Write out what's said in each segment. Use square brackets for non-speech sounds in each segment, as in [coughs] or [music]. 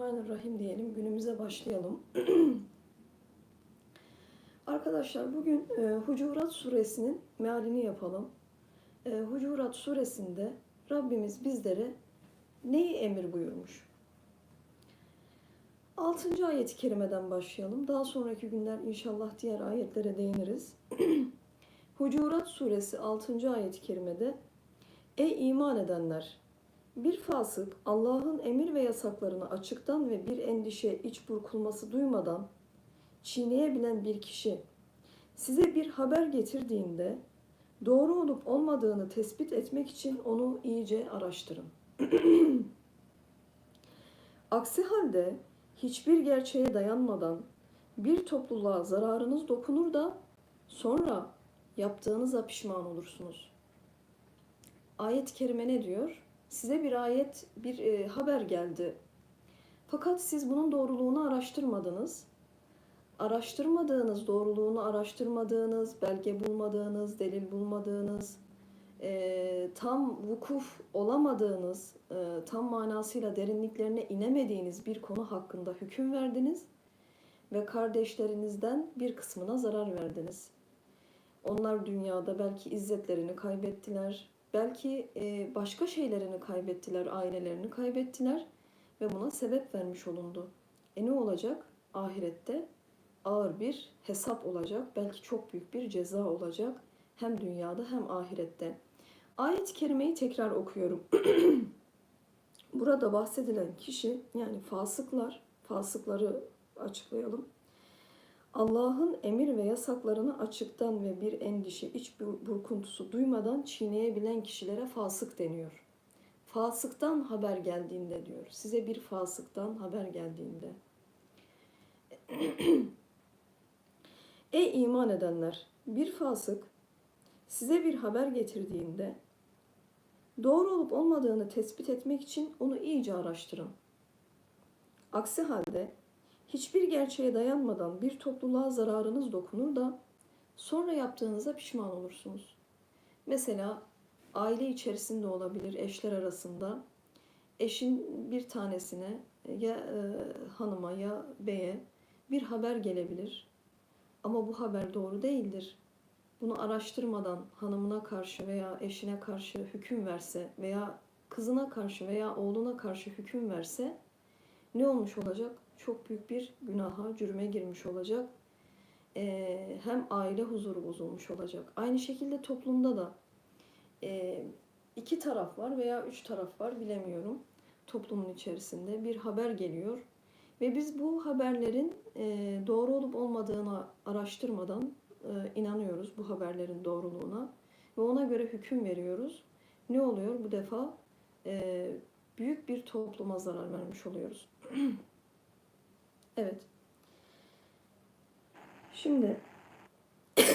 Bismillahirrahmanirrahim diyelim. Günümüze başlayalım. [clears throat] Arkadaşlar bugün e, Hucurat suresinin mealini yapalım. E, Hucurat suresinde Rabbimiz bizlere neyi emir buyurmuş? 6. ayet-i kerimeden başlayalım. Daha sonraki günler inşallah diğer ayetlere değiniriz. [clears throat] Hucurat suresi 6. ayet-i kerimede Ey iman edenler! Bir fasık Allah'ın emir ve yasaklarını açıktan ve bir endişe iç burkulması duymadan çiğneyebilen bir kişi size bir haber getirdiğinde doğru olup olmadığını tespit etmek için onu iyice araştırın. [clears throat] Aksi halde hiçbir gerçeğe dayanmadan bir topluluğa zararınız dokunur da sonra yaptığınıza pişman olursunuz. Ayet-i kerime ne diyor? Size bir ayet, bir e, haber geldi. Fakat siz bunun doğruluğunu araştırmadınız. Araştırmadığınız, doğruluğunu araştırmadığınız, belge bulmadığınız, delil bulmadığınız, e, tam vukuf olamadığınız, e, tam manasıyla derinliklerine inemediğiniz bir konu hakkında hüküm verdiniz ve kardeşlerinizden bir kısmına zarar verdiniz. Onlar dünyada belki izzetlerini kaybettiler, belki e, başka şeylerini kaybettiler, ailelerini kaybettiler ve buna sebep vermiş olundu. E ne olacak? Ahirette ağır bir hesap olacak, belki çok büyük bir ceza olacak hem dünyada hem ahirette. Ayet-i kerimeyi tekrar okuyorum. [clears throat] Burada bahsedilen kişi yani fasıklar, fasıkları açıklayalım. Allah'ın emir ve yasaklarını açıktan ve bir endişe, iç burkuntusu duymadan çiğneyebilen kişilere fasık deniyor. Fasıktan haber geldiğinde diyor. Size bir fasıktan haber geldiğinde. [clears throat] Ey iman edenler! Bir fasık size bir haber getirdiğinde doğru olup olmadığını tespit etmek için onu iyice araştırın. Aksi halde hiçbir gerçeğe dayanmadan bir topluluğa zararınız dokunur da sonra yaptığınıza pişman olursunuz. Mesela aile içerisinde olabilir, eşler arasında eşin bir tanesine ya e, hanıma ya beye bir haber gelebilir. Ama bu haber doğru değildir. Bunu araştırmadan hanımına karşı veya eşine karşı hüküm verse veya kızına karşı veya oğluna karşı hüküm verse ne olmuş olacak? Çok büyük bir günaha, cürüme girmiş olacak. Ee, hem aile huzuru bozulmuş olacak. Aynı şekilde toplumda da e, iki taraf var veya üç taraf var bilemiyorum. Toplumun içerisinde bir haber geliyor ve biz bu haberlerin e, doğru olup olmadığını araştırmadan e, inanıyoruz bu haberlerin doğruluğuna ve ona göre hüküm veriyoruz. Ne oluyor bu defa? E, büyük bir topluma zarar vermiş oluyoruz. [clears throat] evet. Şimdi [coughs]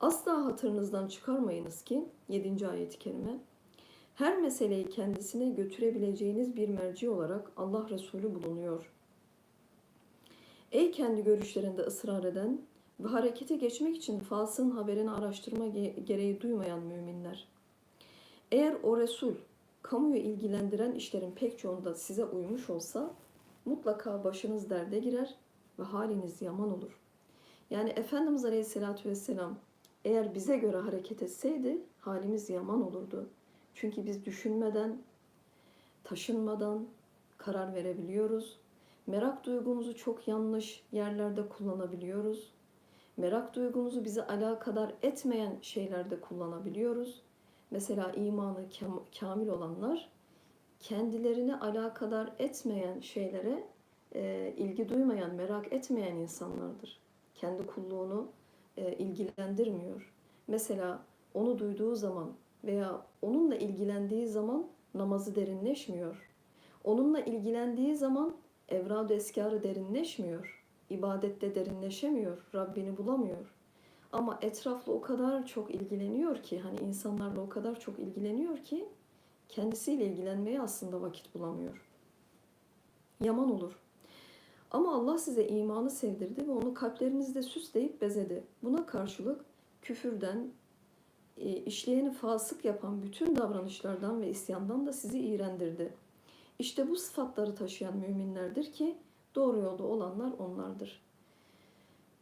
Asla hatırınızdan çıkarmayınız ki 7. ayet-i kerime her meseleyi kendisine götürebileceğiniz bir merci olarak Allah Resulü bulunuyor. Ey kendi görüşlerinde ısrar eden ve harekete geçmek için fasığın haberini araştırma gereği duymayan müminler. Eğer o Resul kamuyu ilgilendiren işlerin pek çoğunda size uymuş olsa mutlaka başınız derde girer ve haliniz yaman olur. Yani Efendimiz Aleyhisselatü Vesselam eğer bize göre hareket etseydi halimiz yaman olurdu. Çünkü biz düşünmeden, taşınmadan karar verebiliyoruz. Merak duygumuzu çok yanlış yerlerde kullanabiliyoruz. Merak duygumuzu bizi alakadar etmeyen şeylerde kullanabiliyoruz. Mesela imanı kamil olanlar kendilerini alakadar etmeyen şeylere e, ilgi duymayan, merak etmeyen insanlardır. Kendi kulluğunu e, ilgilendirmiyor. Mesela onu duyduğu zaman veya onunla ilgilendiği zaman namazı derinleşmiyor. Onunla ilgilendiği zaman evrad eskarı derinleşmiyor. İbadette derinleşemiyor. Rabbini bulamıyor. Ama etrafla o kadar çok ilgileniyor ki hani insanlarla o kadar çok ilgileniyor ki kendisiyle ilgilenmeye aslında vakit bulamıyor. Yaman olur. Ama Allah size imanı sevdirdi ve onu kalplerinizde süsleyip bezedi. Buna karşılık küfürden, e, işleyeni fasık yapan bütün davranışlardan ve isyandan da sizi iğrendirdi. İşte bu sıfatları taşıyan müminlerdir ki doğru yolda olanlar onlardır.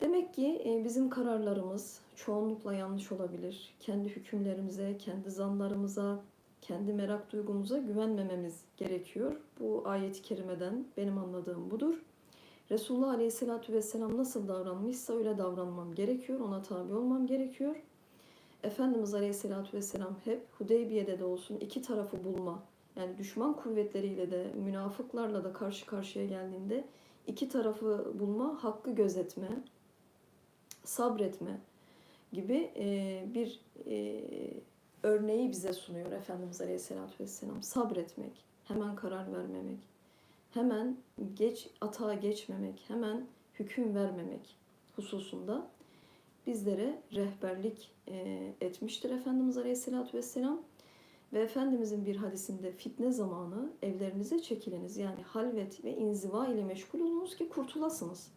Demek ki e, bizim kararlarımız çoğunlukla yanlış olabilir. Kendi hükümlerimize, kendi zanlarımıza, kendi merak duygumuza güvenmememiz gerekiyor. Bu ayet-i kerimeden benim anladığım budur. Resulullah Aleyhisselatü Vesselam nasıl davranmışsa öyle davranmam gerekiyor. Ona tabi olmam gerekiyor. Efendimiz Aleyhisselatü Vesselam hep Hudeybiye'de de olsun iki tarafı bulma. Yani düşman kuvvetleriyle de münafıklarla da karşı karşıya geldiğinde iki tarafı bulma, hakkı gözetme, sabretme gibi e, bir e, örneği bize sunuyor Efendimiz Aleyhisselatü Vesselam. Sabretmek, hemen karar vermemek, hemen geç atağa geçmemek, hemen hüküm vermemek hususunda bizlere rehberlik e, etmiştir Efendimiz Aleyhisselatü Vesselam. Ve Efendimizin bir hadisinde fitne zamanı evlerinize çekiliniz. Yani halvet ve inziva ile meşgul olunuz ki kurtulasınız.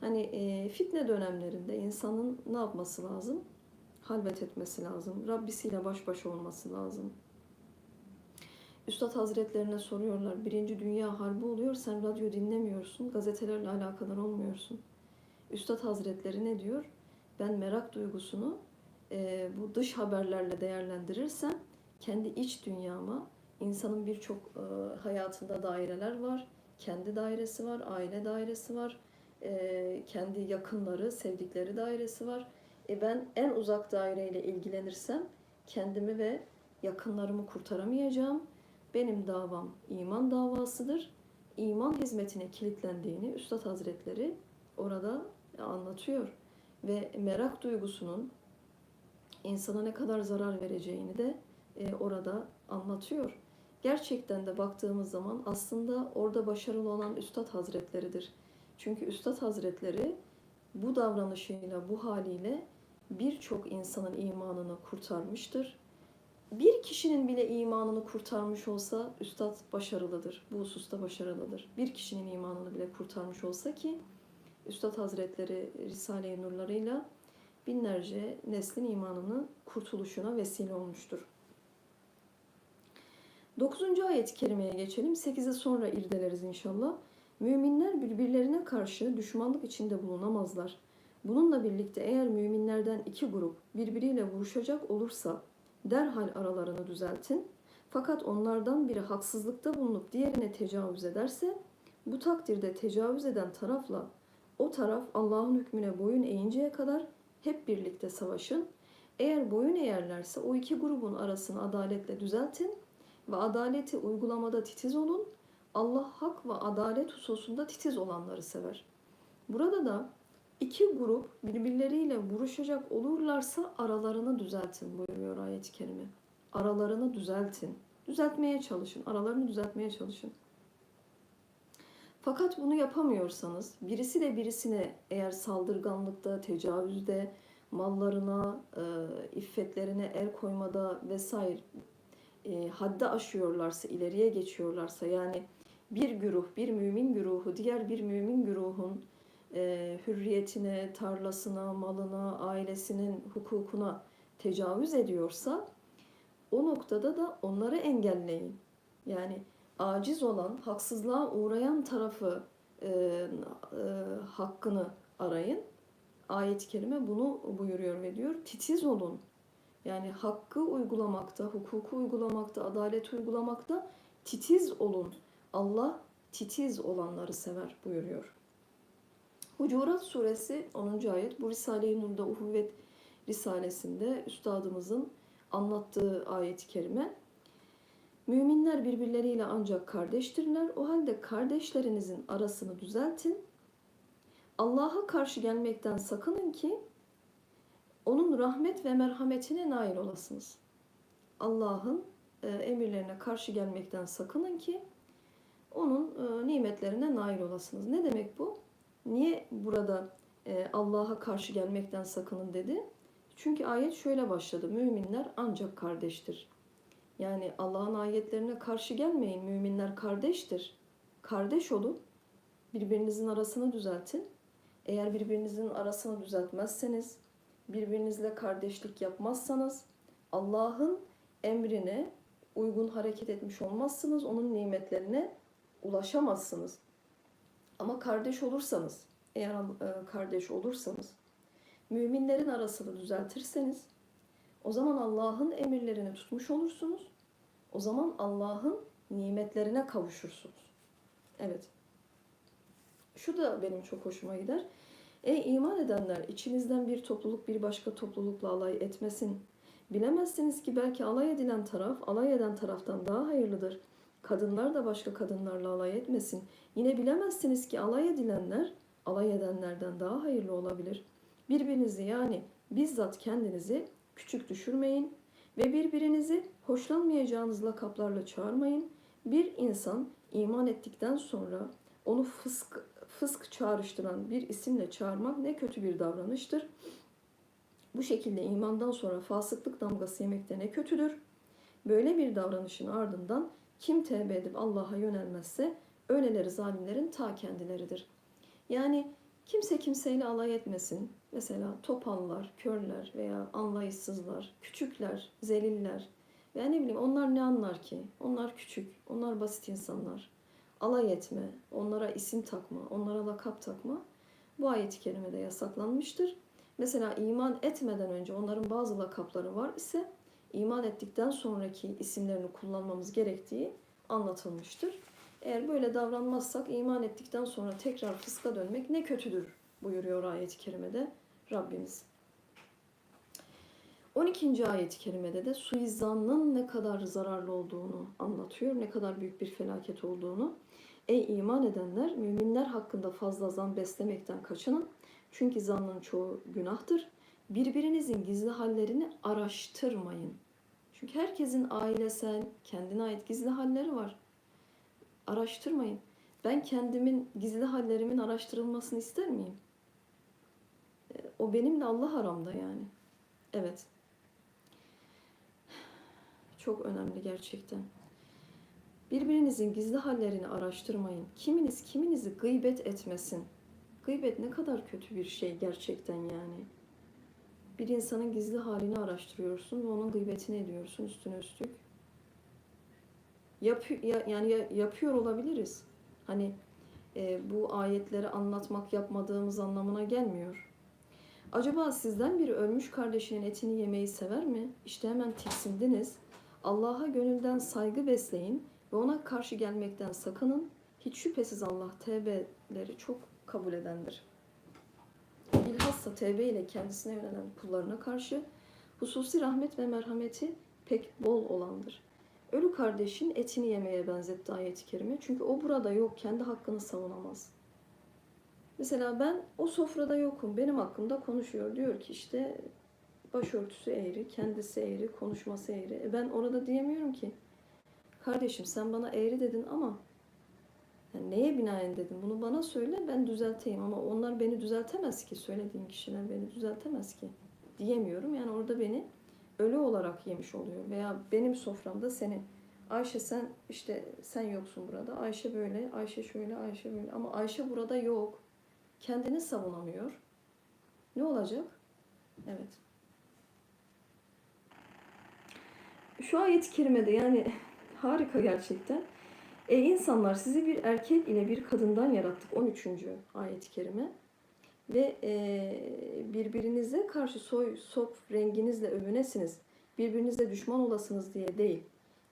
Hani e, fitne dönemlerinde insanın ne yapması lazım? Halvet etmesi lazım. Rabbisiyle baş başa olması lazım. Üstad Hazretlerine soruyorlar. Birinci Dünya Harbi oluyor. Sen radyo dinlemiyorsun. Gazetelerle alakadar olmuyorsun. Üstad Hazretleri ne diyor? Ben merak duygusunu e, bu dış haberlerle değerlendirirsem kendi iç dünyama, insanın birçok e, hayatında daireler var. Kendi dairesi var, aile dairesi var, e, kendi yakınları, sevdikleri dairesi var. E ben en uzak daireyle ilgilenirsem kendimi ve yakınlarımı kurtaramayacağım. Benim davam iman davasıdır. İman hizmetine kilitlendiğini Üstad Hazretleri orada anlatıyor. Ve merak duygusunun insana ne kadar zarar vereceğini de e, orada anlatıyor. Gerçekten de baktığımız zaman aslında orada başarılı olan Üstad Hazretleridir. Çünkü Üstad Hazretleri bu davranışıyla, bu haliyle birçok insanın imanını kurtarmıştır. Bir kişinin bile imanını kurtarmış olsa Üstad başarılıdır. Bu hususta başarılıdır. Bir kişinin imanını bile kurtarmış olsa ki Üstad Hazretleri Risale-i Nurlarıyla binlerce neslin imanını kurtuluşuna vesile olmuştur. 9. ayet-i kerimeye geçelim. 8'e sonra irdeleriz inşallah. Müminler birbirlerine karşı düşmanlık içinde bulunamazlar. Bununla birlikte eğer müminlerden iki grup birbiriyle vuruşacak olursa derhal aralarını düzeltin. Fakat onlardan biri haksızlıkta bulunup diğerine tecavüz ederse bu takdirde tecavüz eden tarafla o taraf Allah'ın hükmüne boyun eğinceye kadar hep birlikte savaşın. Eğer boyun eğerlerse o iki grubun arasını adaletle düzeltin ve adaleti uygulamada titiz olun. Allah hak ve adalet hususunda titiz olanları sever. Burada da iki grup birbirleriyle vuruşacak olurlarsa aralarını düzeltin buyuruyor ayet-i kerime. Aralarını düzeltin. Düzeltmeye çalışın. Aralarını düzeltmeye çalışın. Fakat bunu yapamıyorsanız birisi de birisine eğer saldırganlıkta, tecavüzde, mallarına, e, iffetlerine el koymada vesaire e, haddi aşıyorlarsa, ileriye geçiyorlarsa yani bir güruh, bir mümin güruhu diğer bir mümin güruhun e, hürriyetine, tarlasına, malına, ailesinin hukukuna tecavüz ediyorsa o noktada da onları engelleyin. Yani aciz olan, haksızlığa uğrayan tarafı e, e, hakkını arayın. Ayet-i kerime bunu buyuruyor ve diyor titiz olun. Yani hakkı uygulamakta, hukuku uygulamakta, adalet uygulamakta titiz olun. Allah titiz olanları sever buyuruyor. Hucurat suresi 10. ayet bu Risale-i Nur'da Uhuvvet Risalesinde üstadımızın anlattığı ayet-i kerime. Müminler birbirleriyle ancak kardeştirler. O halde kardeşlerinizin arasını düzeltin. Allah'a karşı gelmekten sakının ki onun rahmet ve merhametine nail olasınız. Allah'ın e, emirlerine karşı gelmekten sakının ki onun e, nimetlerine nail olasınız. Ne demek bu? Niye burada e, Allah'a karşı gelmekten sakının dedi? Çünkü ayet şöyle başladı. Müminler ancak kardeştir. Yani Allah'ın ayetlerine karşı gelmeyin. Müminler kardeştir. Kardeş olun. Birbirinizin arasını düzeltin. Eğer birbirinizin arasını düzeltmezseniz, birbirinizle kardeşlik yapmazsanız, Allah'ın emrine uygun hareket etmiş olmazsınız, onun nimetlerine ulaşamazsınız. Ama kardeş olursanız, eğer e, kardeş olursanız, müminlerin arasını düzeltirseniz, o zaman Allah'ın emirlerini tutmuş olursunuz. O zaman Allah'ın nimetlerine kavuşursunuz. Evet. Şu da benim çok hoşuma gider. Ey iman edenler, içinizden bir topluluk bir başka toplulukla alay etmesin. Bilemezsiniz ki belki alay edilen taraf, alay eden taraftan daha hayırlıdır. Kadınlar da başka kadınlarla alay etmesin. Yine bilemezsiniz ki alay edilenler, alay edenlerden daha hayırlı olabilir. Birbirinizi yani bizzat kendinizi küçük düşürmeyin ve birbirinizi hoşlanmayacağınız lakaplarla çağırmayın. Bir insan iman ettikten sonra onu fısk, fısk çağrıştıran bir isimle çağırmak ne kötü bir davranıştır. Bu şekilde imandan sonra fasıklık damgası yemek de ne kötüdür. Böyle bir davranışın ardından kim tevbe edip Allah'a yönelmezse öyleleri zalimlerin ta kendileridir. Yani kimse kimseyle alay etmesin. Mesela topallar, körler veya anlayışsızlar, küçükler, zeliller veya ne bileyim onlar ne anlar ki? Onlar küçük, onlar basit insanlar. Alay etme, onlara isim takma, onlara lakap takma bu ayet-i kerimede yasaklanmıştır. Mesela iman etmeden önce onların bazı lakapları var ise iman ettikten sonraki isimlerini kullanmamız gerektiği anlatılmıştır. Eğer böyle davranmazsak iman ettikten sonra tekrar fıska dönmek ne kötüdür buyuruyor ayet-i kerimede Rabbimiz. 12. ayet-i kerimede de suizanın ne kadar zararlı olduğunu anlatıyor, ne kadar büyük bir felaket olduğunu. Ey iman edenler, müminler hakkında fazla zan beslemekten kaçının. Çünkü zannın çoğu günahtır. Birbirinizin gizli hallerini araştırmayın. Çünkü herkesin ailesel, kendine ait gizli halleri var. Araştırmayın. Ben kendimin gizli hallerimin araştırılmasını ister miyim? E, O benimle Allah aramda yani. Evet. Çok önemli gerçekten. Birbirinizin gizli hallerini araştırmayın. Kiminiz kiminizi gıybet etmesin. Gıybet ne kadar kötü bir şey gerçekten yani. Bir insanın gizli halini araştırıyorsun ve onun gıybetini ediyorsun üstüne üstlük. Yapıyor, yani ya- yapıyor olabiliriz. Hani e, bu ayetleri anlatmak yapmadığımız anlamına gelmiyor. Acaba sizden biri ölmüş kardeşinin etini yemeyi sever mi? İşte hemen tiksindiniz. Allah'a gönülden saygı besleyin ve ona karşı gelmekten sakının. Hiç şüphesiz Allah tevbeleri çok kabul edendir. Bilhassa tevbe ile kendisine yönelen kullarına karşı hususi rahmet ve merhameti pek bol olandır. Ölü kardeşin etini yemeye benzetti ayet-i kerime. Çünkü o burada yok, kendi hakkını savunamaz. Mesela ben o sofrada yokum, benim hakkımda konuşuyor. Diyor ki işte başörtüsü eğri, kendisi eğri, konuşması eğri. E ben orada diyemiyorum ki, kardeşim sen bana eğri dedin ama yani neye binaen dedim bunu bana söyle ben düzelteyim ama onlar beni düzeltemez ki söylediğim kişiler beni düzeltemez ki diyemiyorum. Yani orada beni ölü olarak yemiş oluyor veya benim soframda seni Ayşe sen işte sen yoksun burada. Ayşe böyle, Ayşe şöyle, Ayşe böyle ama Ayşe burada yok. Kendini savunamıyor. Ne olacak? Evet. Şu ayet-i kerimede yani harika gerçekten. E insanlar sizi bir erkek ile bir kadından yarattık. 13. ayet-i kerime. Ve e, birbirinize karşı soy, sop renginizle övünesiniz. Birbirinize düşman olasınız diye değil.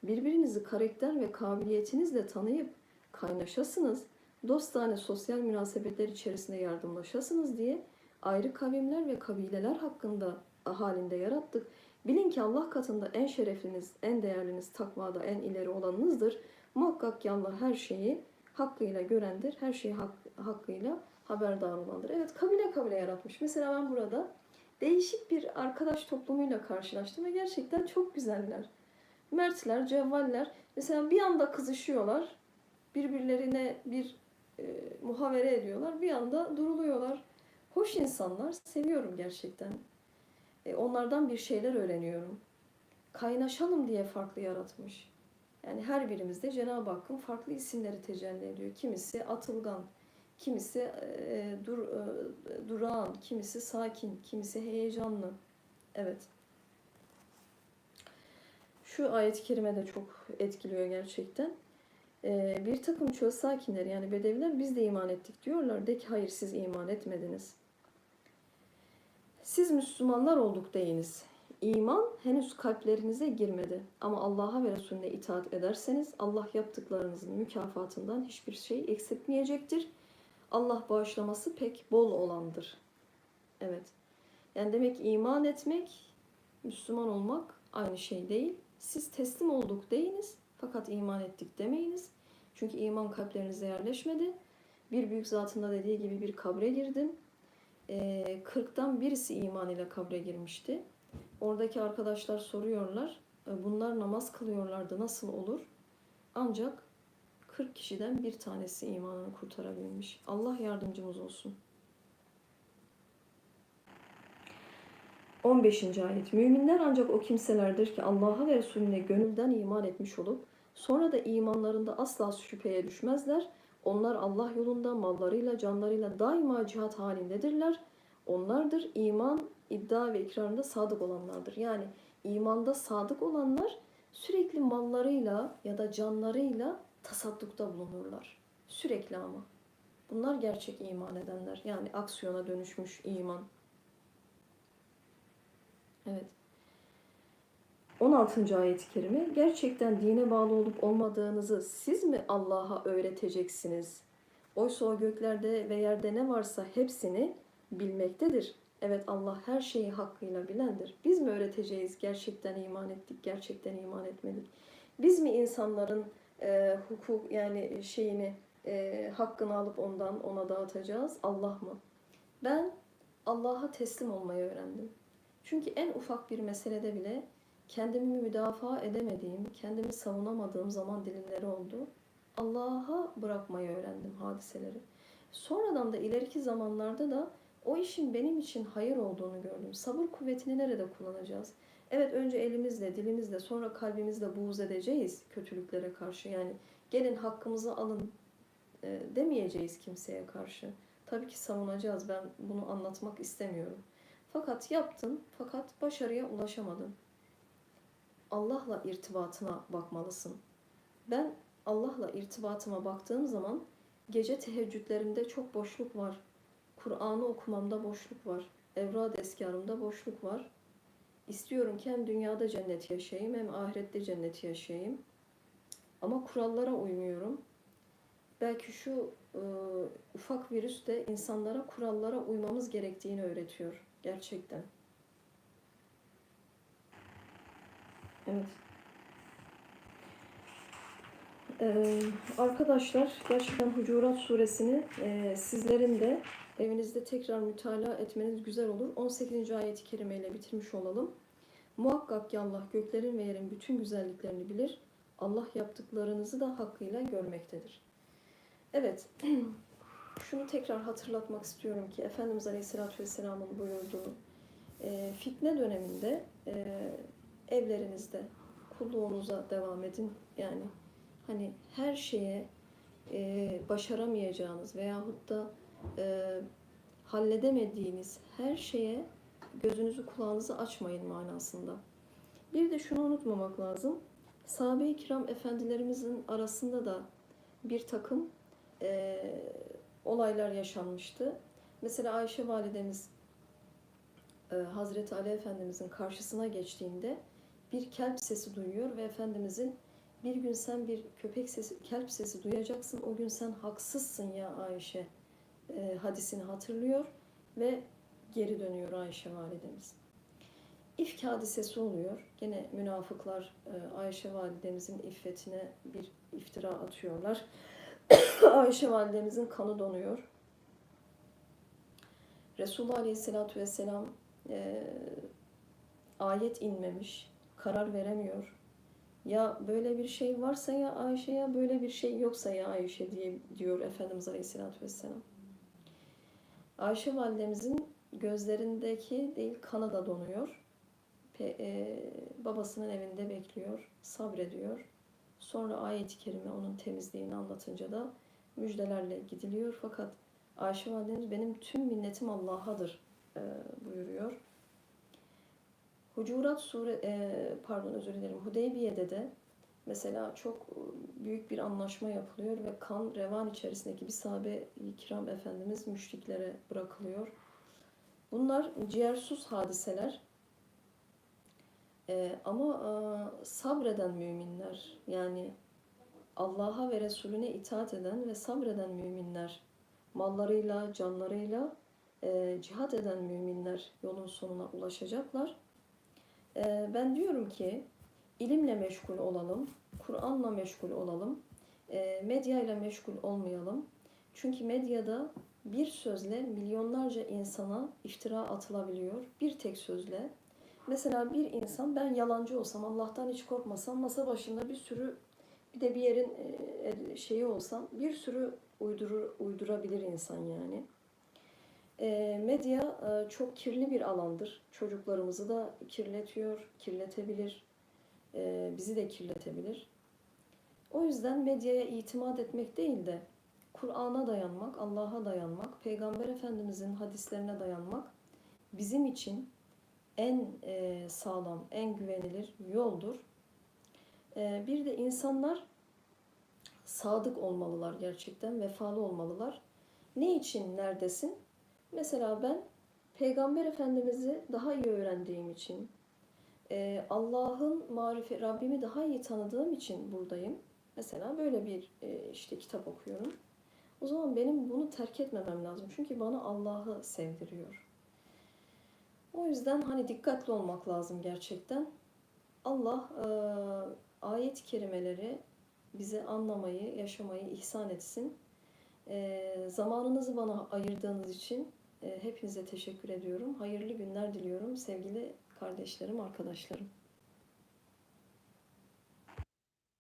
Birbirinizi karakter ve kabiliyetinizle tanıyıp kaynaşasınız. Dostane sosyal münasebetler içerisinde yardımlaşasınız diye ayrı kavimler ve kabileler hakkında halinde yarattık. Bilin ki Allah katında en şerefliniz, en değerliniz, takvada en ileri olanınızdır. Muhakkak ki Allah her şeyi hakkıyla görendir, her şeyi hak, hakkıyla haberdar olandır. Evet kabile kabile yaratmış. Mesela ben burada değişik bir arkadaş toplumuyla karşılaştım ve gerçekten çok güzeller. Mertler, cevvaller. Mesela bir anda kızışıyorlar. Birbirlerine bir e, muhavere ediyorlar. Bir anda duruluyorlar. Hoş insanlar. Seviyorum gerçekten. E, onlardan bir şeyler öğreniyorum. Kaynaşalım diye farklı yaratmış. Yani her birimizde Cenab-ı Hakk'ın farklı isimleri tecelli ediyor. Kimisi atılgan, Kimisi e, dur, e, durağan, kimisi sakin, kimisi heyecanlı. Evet. Şu ayet-i kerime de çok etkiliyor gerçekten. E, bir takım çöl sakinleri yani bedeviler biz de iman ettik diyorlar. De ki hayır siz iman etmediniz. Siz Müslümanlar olduk deyiniz. İman henüz kalplerinize girmedi. Ama Allah'a ve Resulüne itaat ederseniz Allah yaptıklarınızın mükafatından hiçbir şey eksiltmeyecektir. Allah bağışlaması pek bol olandır. Evet. Yani demek iman etmek, Müslüman olmak aynı şey değil. Siz teslim olduk deyiniz fakat iman ettik demeyiniz. Çünkü iman kalplerinize yerleşmedi. Bir büyük zatında dediği gibi bir kabre girdim. Ee, 40'tan birisi iman ile kabre girmişti. Oradaki arkadaşlar soruyorlar. "E, Bunlar namaz kılıyorlardı nasıl olur? Ancak 40 kişiden bir tanesi imanını kurtarabilmiş. Allah yardımcımız olsun. 15. ayet. Müminler ancak o kimselerdir ki Allah'a ve Resulüne gönülden iman etmiş olup sonra da imanlarında asla şüpheye düşmezler. Onlar Allah yolunda mallarıyla canlarıyla daima cihat halindedirler. Onlardır iman, iddia ve ikrarında sadık olanlardır. Yani imanda sadık olanlar sürekli mallarıyla ya da canlarıyla tasaddukta bulunurlar. Sürekli ama. Bunlar gerçek iman edenler. Yani aksiyona dönüşmüş iman. Evet. 16. ayet-i kerime gerçekten dine bağlı olup olmadığınızı siz mi Allah'a öğreteceksiniz? Oysa o göklerde ve yerde ne varsa hepsini bilmektedir. Evet Allah her şeyi hakkıyla bilendir. Biz mi öğreteceğiz gerçekten iman ettik, gerçekten iman etmedik? Biz mi insanların e, hukuk yani şeyini e, hakkını alıp ondan ona dağıtacağız? Allah mı? Ben Allah'a teslim olmayı öğrendim. Çünkü en ufak bir meselede bile kendimi müdafaa edemediğim, kendimi savunamadığım zaman dilimleri oldu. Allah'a bırakmayı öğrendim hadiseleri. Sonradan da ileriki zamanlarda da o işin benim için hayır olduğunu gördüm. Sabır kuvvetini nerede kullanacağız? Evet önce elimizle, dilimizle, sonra kalbimizle buğz edeceğiz kötülüklere karşı. Yani gelin hakkımızı alın e, demeyeceğiz kimseye karşı. Tabii ki savunacağız. Ben bunu anlatmak istemiyorum. Fakat yaptın, fakat başarıya ulaşamadın. Allah'la irtibatına bakmalısın. Ben Allah'la irtibatıma baktığım zaman gece teheccüdlerimde çok boşluk var. Kur'an'ı okumamda boşluk var. Evrad eskarımda boşluk var. İstiyorum ki hem dünyada cennet yaşayayım hem ahirette cennet yaşayayım. Ama kurallara uymuyorum. Belki şu e, ufak virüs de insanlara kurallara uymamız gerektiğini öğretiyor. Gerçekten. Evet. Ee, arkadaşlar gerçekten Hucurat suresini e, sizlerin de evinizde tekrar mütalaa etmeniz güzel olur. 18. ayeti kerimeyle bitirmiş olalım. Muhakkak ki Allah göklerin ve yerin bütün güzelliklerini bilir. Allah yaptıklarınızı da hakkıyla görmektedir. Evet, [clears throat] şunu tekrar hatırlatmak istiyorum ki Efendimiz Aleyhisselatü Vesselam'ın buyurduğu e, fitne döneminde e, evlerinizde kulluğunuza devam edin. Yani hani her şeye e, başaramayacağınız veyahut da e, halledemediğiniz her şeye gözünüzü kulağınızı açmayın manasında. Bir de şunu unutmamak lazım. Sahabe-i kiram efendilerimizin arasında da bir takım e, olaylar yaşanmıştı. Mesela Ayşe validemiz e, Hazreti Ali Efendimizin karşısına geçtiğinde bir kelp sesi duyuyor ve Efendimizin bir gün sen bir köpek sesi, kelp sesi duyacaksın. O gün sen haksızsın ya Ayşe e, hadisini hatırlıyor ve geri dönüyor Ayşe validemiz. İfk hadisesi oluyor. Gene münafıklar e, Ayşe validemizin iffetine bir iftira atıyorlar. [coughs] Ayşe validemizin kanı donuyor. Resulullah Aleyhisselatü Vesselam e, ayet inmemiş, karar veremiyor. Ya böyle bir şey varsa ya Ayşe ya böyle bir şey yoksa ya Ayşe diye diyor Efendimiz Aleyhisselatü Vesselam. Ayşe validemizin gözlerindeki değil kanı da donuyor. Pe, e, babasının evinde bekliyor, sabrediyor. Sonra ayet-i kerime onun temizliğini anlatınca da müjdelerle gidiliyor. Fakat Ayşe validemiz benim tüm minnetim Allah'adır e, buyuruyor. Hucurat sure e, pardon özür dilerim. Hudeybiye'de de mesela çok e, büyük bir anlaşma yapılıyor ve kan revan içerisindeki bir sahabe-i kiram efendimiz müşriklere bırakılıyor. Bunlar ciğersuz hadiseler. E, ama e, sabreden müminler yani Allah'a ve Resulüne itaat eden ve sabreden müminler mallarıyla, canlarıyla e, cihat eden müminler yolun sonuna ulaşacaklar. E, ben diyorum ki ilimle meşgul olalım, Kur'an'la meşgul olalım, e, medyayla meşgul olmayalım. Çünkü medyada bir sözle milyonlarca insana iftira atılabiliyor. Bir tek sözle. Mesela bir insan ben yalancı olsam, Allah'tan hiç korkmasam masa başında bir sürü bir de bir yerin e, şeyi olsam bir sürü uydurur, uydurabilir insan yani. Medya çok kirli bir alandır. Çocuklarımızı da kirletiyor, kirletebilir. Bizi de kirletebilir. O yüzden medyaya itimat etmek değil de Kur'an'a dayanmak, Allah'a dayanmak, Peygamber Efendimizin hadislerine dayanmak bizim için en sağlam, en güvenilir yoldur. Bir de insanlar sadık olmalılar gerçekten, vefalı olmalılar. Ne için neredesin? Mesela ben Peygamber Efendimiz'i daha iyi öğrendiğim için, e, Allah'ın marifi, Rabbimi daha iyi tanıdığım için buradayım. Mesela böyle bir e, işte kitap okuyorum. O zaman benim bunu terk etmemem lazım. Çünkü bana Allah'ı sevdiriyor. O yüzden hani dikkatli olmak lazım gerçekten. Allah e, ayet-i kerimeleri bize anlamayı, yaşamayı ihsan etsin. E, zamanınızı bana ayırdığınız için hepinize teşekkür ediyorum. Hayırlı günler diliyorum sevgili kardeşlerim, arkadaşlarım.